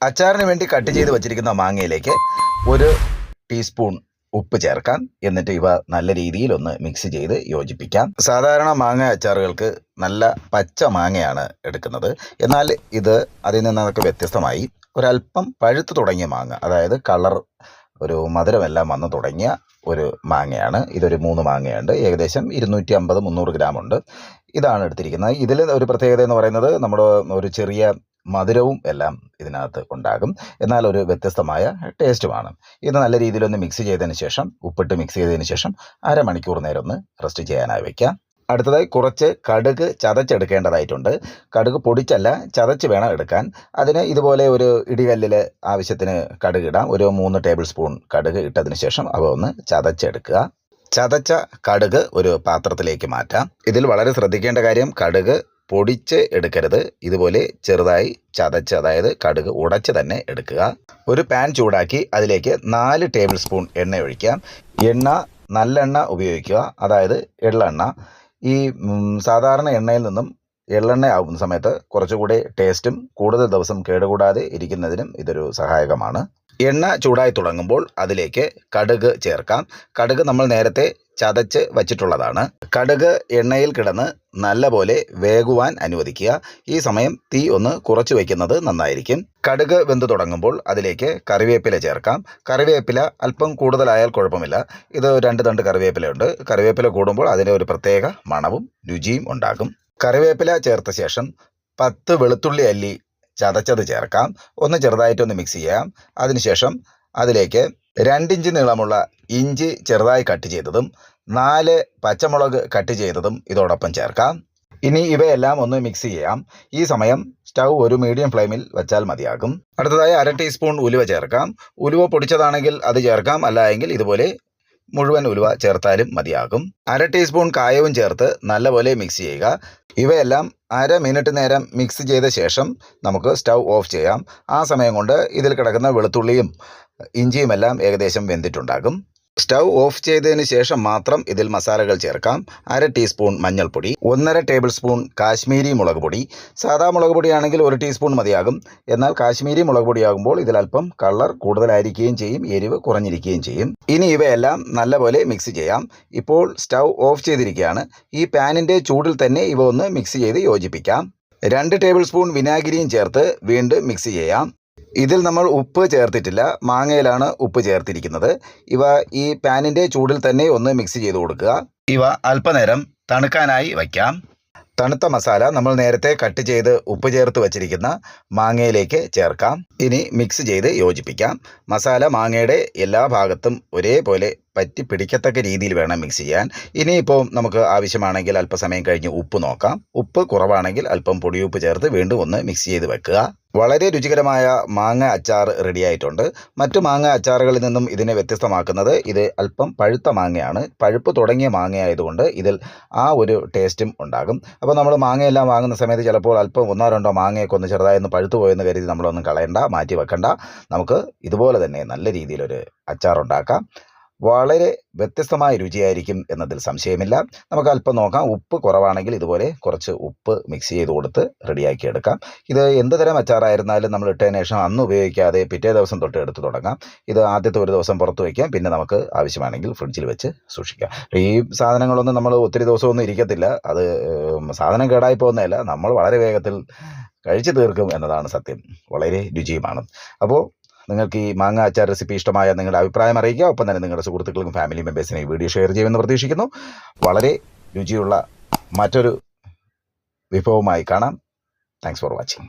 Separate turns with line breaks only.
അച്ചാറിന് വേണ്ടി കട്ട് ചെയ്ത് വെച്ചിരിക്കുന്ന മാങ്ങയിലേക്ക് ഒരു ടീസ്പൂൺ ഉപ്പ് ചേർക്കാൻ എന്നിട്ട് ഇവ നല്ല രീതിയിൽ ഒന്ന് മിക്സ് ചെയ്ത് യോജിപ്പിക്കാം. സാധാരണ മാങ്ങ അച്ചാറുകൾക്ക് നല്ല പച്ച മാങ്ങയാണ് എടുക്കുന്നത്. എന്നാൽ ഇത് അതിൽ നിന്നൊക്കെ വ്യത്യസ്തമായി ഒരല്പം പഴുത്ത് തുടങ്ങിയ മാങ്ങ അതായത് കളർ ഒരു മധുരമെല്ലാം വന്ന് തുടങ്ങിയ ഒരു മാങ്ങയാണ്. ഇതൊരു മൂന്ന് മാങ്ങയുണ്ട്. ഏകദേശം ഇരുന്നൂറ്റി അമ്പത് മുന്നൂറ് ഗ്രാം ഉണ്ട്. ഇതാണ് എടുത്തിരിക്കുന്നത്. ഇതിൽ ഒരു പ്രത്യേകത എന്ന് പറയുന്നത് നമ്മുടെ ഒരു ചെറിയ മധുരവും എല്ലാം ഇതിനകത്ത് ഉണ്ടാകും. എന്നാൽ ഒരു വ്യത്യസ്തമായ ടേസ്റ്റുമാണ്. ഇത് നല്ല രീതിയിലൊന്ന് മിക്സ് ചെയ്തതിന് ശേഷം ഉപ്പിട്ട് മിക്സ് ചെയ്തതിന് ശേഷം അരമണിക്കൂർ നേരം ഒന്ന് റെസ്റ്റ് ചെയ്യാനായി വയ്ക്കാം അടുത്തതായി കുറച്ച് കടുക് ചതച്ചെടുക്കേണ്ടതായിട്ടുണ്ട്. കടുക് പൊടിച്ചല്ല ചതച്ച് വേണം എടുക്കാൻ. അതിന് ഇതുപോലെ ഒരു ഇടികല്ലിൽ ആവശ്യത്തിന് കടുക് ഇടാം. ഒരു മൂന്ന് ടേബിൾ സ്പൂൺ കടുക് ഇട്ടതിന് ശേഷം അവ ഒന്ന് ചതച്ചെടുക്കുക. ചതച്ച കടുക് ഒരു പാത്രത്തിലേക്ക് മാറ്റാം. ഇതിൽ വളരെ ശ്രദ്ധിക്കേണ്ട കാര്യം കടുക് പൊടിച്ച് എടുക്കരുത്. ഇതുപോലെ ചെറുതായി ചതച്ച് അതായത് കടുക് ഉടച്ച് തന്നെ എടുക്കുക. ഒരു പാൻ ചൂടാക്കി അതിലേക്ക് നാല് ടേബിൾ സ്പൂൺ എണ്ണ ഒഴിക്കാം എണ്ണ നല്ലെണ്ണ ഉപയോഗിക്കുക. അതായത് എള്ളെണ്ണ. ഈ സാധാരണ എണ്ണയിൽ നിന്നും എള്ളെണ്ണ ആകുന്ന സമയത്ത് കുറച്ചുകൂടി ടേസ്റ്റും കൂടുതൽ ദിവസം കേടുകൂടാതെ ഇരിക്കുന്നതിനും ഇതൊരു സഹായകമാണ്. എണ്ണ ചൂടായി തുടങ്ങുമ്പോൾ അതിലേക്ക് കടുക് ചേർക്കാം. കടുക് നമ്മൾ നേരത്തെ ചതച്ച് വച്ചിട്ടുള്ളതാണ്. കടുക് എണ്ണയിൽ കിടന്ന് നല്ലപോലെ വേകുവാൻ അനുവദിക്കുക. ഈ സമയം തീ ഒന്ന് കുറച്ച് വയ്ക്കുന്നത് നന്നായിരിക്കും. കടുക് വെന്ത് തുടങ്ങുമ്പോൾ അതിലേക്ക് കറിവേപ്പില ചേർക്കാം. കറിവേപ്പില അല്പം കൂടുതലായാൽ കുഴപ്പമില്ല. ഇത് രണ്ട് തണ്ട് കറിവേപ്പിലയുണ്ട്. കറിവേപ്പില കൂടുമ്പോൾ അതിന്റെ ഒരു പ്രത്യേക മണവും രുചിയും ഉണ്ടാകും. കറിവേപ്പില ചേർത്ത ശേഷം പത്ത് വെളുത്തുള്ളി അല്ലി ചതച്ചത് ചേർക്കാം. ഒന്ന് ചെറുതായിട്ടൊന്ന് മിക്സ് ചെയ്യാം. അതിനുശേഷം അതിലേക്ക് രണ്ടിഞ്ച് നീളമുള്ള ഇഞ്ചി ചെറുതായി കട്ട് ചെയ്തതും നാല് പച്ചമുളക് കട്ട് ചെയ്തതും ഇതോടൊപ്പം ചേർക്കാം. ഇനി ഇവയെല്ലാം ഒന്ന് മിക്സ് ചെയ്യാം. ഈ സമയം സ്റ്റൗ ഒരു മീഡിയം ഫ്ലെയിമിൽ വെച്ചാൽ മതിയാകും. അടുത്തതായി അര ടീസ്പൂൺ ഉലുവ ചേർക്കാം. ഉലുവ പൊടിച്ചതാണെങ്കിൽ അത് ചേർക്കാം. അല്ല എങ്കിൽ ഇതുപോലെ മുഴുവൻ ഉലുവ ചേർത്താലും മതിയാകും. അര ടീസ്പൂൺ കായവും ചേർത്ത് നല്ലപോലെ മിക്സ് ചെയ്യുക. ഇവയെല്ലാം അര മിനിറ്റ് നേരം മിക്സ് ചെയ്ത ശേഷം നമുക്ക് സ്റ്റൗ ഓഫ് ചെയ്യാം. ആ സമയം കൊണ്ട് ഇതിൽ കിടക്കുന്ന വെളുത്തുള്ളിയും ഇഞ്ചിയുമെല്ലാം ഏകദേശം വെന്തിട്ടുണ്ടാകും. സ്റ്റൗ ഓഫ് ചെയ്തതിന് ശേഷം മാത്രം ഇതിൽ മസാലകൾ ചേർക്കാം. അര ടീസ്പൂൺ മഞ്ഞൾപ്പൊടി ഒന്നര ടേബിൾ സ്പൂൺ കാശ്മീരി മുളക് പൊടി. സാധാ മുളക് പൊടിയാണെങ്കിൽ ഒരു ടീസ്പൂൺ മതിയാകും. എന്നാൽ കാശ്മീരി മുളക് പൊടിയാകുമ്പോൾ ഇതിൽ അല്പം കളർ കൂടുതലായിരിക്കുകയും ചെയ്യും എരിവ് കുറഞ്ഞിരിക്കുകയും ചെയ്യും. ഇനി ഇവയെല്ലാം നല്ലപോലെ മിക്സ് ചെയ്യാം. ഇപ്പോൾ സ്റ്റൗ ഓഫ് ചെയ്തിരിക്കുകയാണ്. ഈ പാനിന്റെ ചൂടിൽ തന്നെ ഇവ ഒന്ന് മിക്സ് ചെയ്ത് യോജിപ്പിക്കാം. രണ്ട് ടേബിൾ സ്പൂൺ വിനാഗിരിയും ചേർത്ത് വീണ്ടും മിക്സ് ചെയ്യാം. ഇതിൽ നമ്മൾ ഉപ്പ് ചേർത്തിട്ടില്ല. മാങ്ങയിലാണ് ഉപ്പ് ചേർത്തിരിക്കുന്നത്. ഇവ ഈ പാനിന്റെ ചൂടിൽ തന്നെ ഒന്ന് മിക്സ് ചെയ്ത് കൊടുക്കുക. ഇവ അല്പനേരം തണുക്കാനായി വയ്ക്കാം. തണുത്ത മസാല നമ്മൾ നേരത്തെ കട്ട് ചെയ്ത് ഉപ്പ് ചേർത്ത് വച്ചിരിക്കുന്ന മാങ്ങയിലേക്ക് ചേർക്കാം. ഇനി മിക്സ് ചെയ്ത് യോജിപ്പിക്കാം. മസാല മാങ്ങയുടെ എല്ലാ ഭാഗത്തും ഒരേപോലെ പറ്റി പിടിക്കത്തക്ക രീതിയിൽ വേണം മിക്സ് ചെയ്യാൻ. ഇനിയിപ്പോൾ നമുക്ക് ആവശ്യമാണെങ്കിൽ അല്പസമയം കഴിഞ്ഞ് ഉപ്പ് നോക്കാം. ഉപ്പ് കുറവാണെങ്കിൽ അല്പം പൊടിയുപ്പ് ചേർത്ത് വീണ്ടും ഒന്ന് മിക്സ് ചെയ്ത് വെക്കുക. വളരെ രുചികരമായ മാങ്ങ അച്ചാർ റെഡിയായിട്ടുണ്ട് മറ്റു മാങ്ങ അച്ചാറുകളിൽ നിന്നും ഇതിനെ വ്യത്യസ്തമാക്കുന്നത് ഇത് അല്പം പഴുത്ത മാങ്ങയാണ്. പഴുപ്പ് തുടങ്ങിയ മാങ്ങയായതുകൊണ്ട് ഇതിൽ ആ ഒരു ടേസ്റ്റും ഉണ്ടാകും. അപ്പോൾ നമ്മൾ മാങ്ങയെല്ലാം വാങ്ങുന്ന സമയത്ത് ചിലപ്പോൾ അല്പം ഒന്നോ രണ്ടോ മാങ്ങയൊക്കെ ഒന്ന് ചെറുതായൊന്ന് പഴുത്തു പോയെന്ന് കരുതി നമ്മളൊന്നും കളയണ്ട മാറ്റി വെക്കണ്ട. നമുക്ക് ഇതുപോലെ തന്നെ നല്ല രീതിയിലൊരു അച്ചാർ ഉണ്ടാക്കാം വളരെ വ്യത്യസ്തമായ രുചിയായിരിക്കും എന്നതിൽ സംശയമില്ല. നമുക്ക് അല്പം നോക്കാം. ഉപ്പ് കുറവാണെങ്കിൽ ഇതുപോലെ കുറച്ച് ഉപ്പ് മിക്സ് ചെയ്ത് കൊടുത്ത് റെഡിയാക്കി എടുക്കാം. ഇത് എന്ത് തരം അച്ചാറായിരുന്നാലും നമ്മൾ ഇട്ടതിന് ശേഷം അന്ന് ഉപയോഗിക്കാതെ പിറ്റേ ദിവസം തൊട്ട് എടുത്ത് തുടങ്ങാം. ഇത് ആദ്യത്തെ ഒരു ദിവസം പുറത്ത് വയ്ക്കാം പിന്നെ നമുക്ക് ആവശ്യമാണെങ്കിൽ ഫ്രിഡ്ജിൽ വെച്ച് സൂക്ഷിക്കാം. ഈ സാധനങ്ങളൊന്നും നമ്മൾ ഒത്തിരി ദിവസമൊന്നും ഇരിക്കത്തില്ല. അത് സാധനം കേടായി പോകുന്നതല്ല. നമ്മൾ വളരെ വേഗത്തിൽ കഴിച്ചു തീർക്കും എന്നതാണ് സത്യം. വളരെ രുചിയുമാണ്. അപ്പോൾ നിങ്ങൾക്ക് ഈ മാങ്ങ അച്ചാർ റെസിപ്പി ഇഷ്ടമായ നിങ്ങളുടെ അഭിപ്രായം അറിയിക്കുക. ഒപ്പം തന്നെ നിങ്ങളുടെ സുഹൃത്തുക്കൾക്കും ഫാമിലി മെമ്പേഴ്സിനെ വീഡിയോ ഷെയർ ചെയ്യുമെന്ന് പ്രതീക്ഷിക്കുന്നു. വളരെ രുചിയുള്ള മറ്റൊരു വിഭവമായി കാണാം. Thanks for watching